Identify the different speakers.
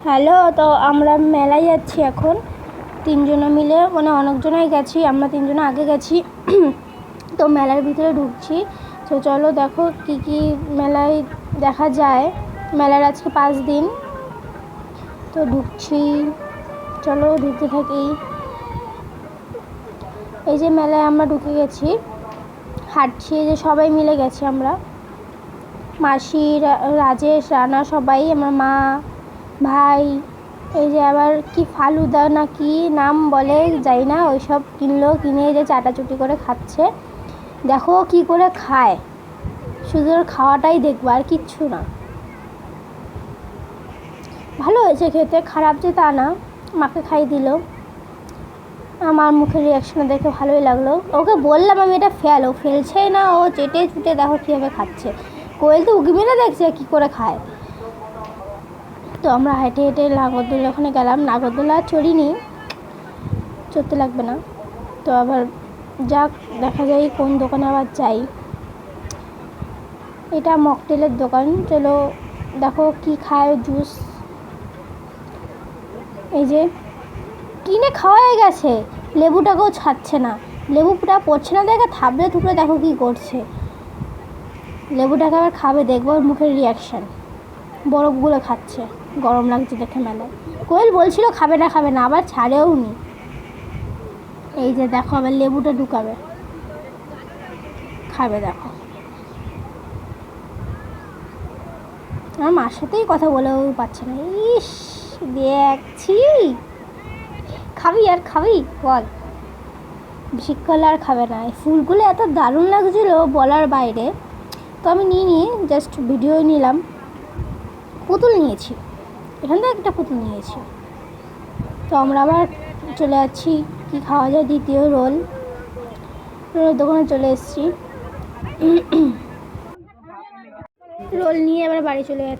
Speaker 1: Hello, তো আমরা মেলায় যাচ্ছি এখন। তিনজনে মিলে মানে অনেকজনাই গেছি, আমরা তিনজনে আগে গেছি। তো মেলার ভিতরে ঢুকছি। তো চলো দেখো কি কি মেলায় দেখা যায়। মেলার আজকে পাঁচ দিন। তো ঢুকছি। চলো ঢুকতে থাকি। এই যে মেলায় আমরা ঢুকে গেছি। হাঁটছি যে সবাই মিলে গেছি আমরা। মাসি রাজেশ, রানা, সবাই, আমার মা ভাই, এই যে আবার কি ফালুদা না কি নাম বলে যাই না ওই সব কিনলো, কিনে এই যে চাটাচুটি করে খাচ্ছে। দেখো কি করে খায়। শুধু খাওয়াটাই দেখব, আর কিচ্ছু না। ভালো হয়েছে খেতে, খারাপ যে তা না, মাকে খাই দিল। আমার মুখের রিয়াকশন দেখে ভালোই লাগল। ওকে বললাম আমি এটা ফেল, ও ফেলছেই না, ও চেটে চুটে দেখো কীভাবে খাচ্ছে। কোয়েল তো উকি দেখছে কী করে খায়। তো আমরা হেঁটে হেঁটে নাগরদোলা ওখানে গেলাম। নাগরদোলা চড়িনি, চড়তে লাগবে না। তো আবার যাক, দেখা যায় কোন দোকানে আবার যাই। এটা মকটেলের দোকান। চলো দেখো কি খায় জুস। এই যে, কিনে খাওয়া হয়ে গেছে। লেবুটাকেও ছাড়ছে না। লেবুটা পড়ছে না দেখে থাবড়ে থুবড়ে দেখো কি করছে। লেবুটাকে আবার খাবে, দেখব মুখের রিয়াকশান বরফগুলো খাচ্ছে। গরম লাগছে দেখে মেলায় কোয়েল বলছিল, খাবে না খাবে না, আবার ছাড়েও নি। এই যে দেখো, আবার লেবুটা ঢুকাবে। খাবে দেখো। আমার মার সাথেই কথা বলেও পাচ্ছে না। ইস, দেখছি। খাবি আর খাবি, বল। বেশিক্ষণ আর খাবে না। এই ফুলগুলো এত দারুণ লাগছিল বলার বাইরে। তো আমি নিয়ে নিয়ে জাস্ট ভিডিও নিলাম। পুতুল নিয়েছি। এখান থেকে একটা পুতুল নিয়েছি। তো আমরা আবার চলে যাচ্ছি। কি খাওয়া যায়? দ্বিতীয় রোল। রোলের দোকানে চলে এসেছি। রোল নিয়ে আবার বাড়ি চলে যাচ্ছি।